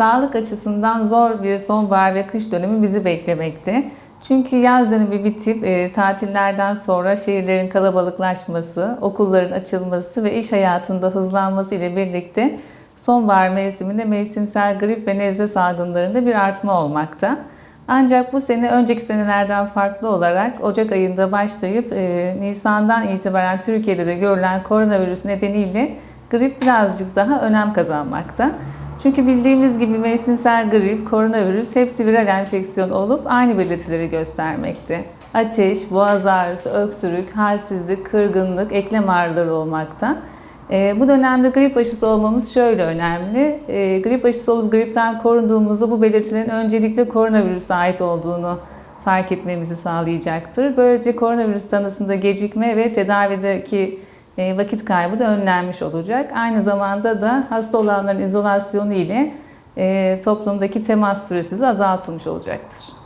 sağlık açısından zor bir sonbahar ve kış dönemi bizi beklemekte. Çünkü yaz dönemi bitip e, tatillerden sonra şehirlerin kalabalıklaşması, okulların açılması ve iş hayatında hızlanması ile birlikte sonbahar mevsiminde mevsimsel grip ve nezle salgınlarında bir artma olmakta. Ancak bu sene önceki senelerden farklı olarak Ocak ayında başlayıp e, Nisan'dan itibaren Türkiye'de de görülen koronavirüs nedeniyle grip birazcık daha önem kazanmakta. Çünkü bildiğimiz gibi mevsimsel grip, koronavirüs hepsi viral enfeksiyon olup aynı belirtileri göstermekte. Ateş, boğaz ağrısı, öksürük, halsizlik, kırgınlık, eklem ağrıları olmakta. E, bu dönemde grip aşısı olmamız şöyle önemli. E, grip aşısı olup gripten korunduğumuzda bu belirtilerin öncelikle koronavirüse ait olduğunu fark etmemizi sağlayacaktır. Böylece koronavirüs tanısında gecikme ve tedavideki vakit kaybı da önlenmiş olacak. Aynı zamanda da hasta olanların izolasyonu ile e, toplumdaki temas süresi de azaltılmış olacaktır.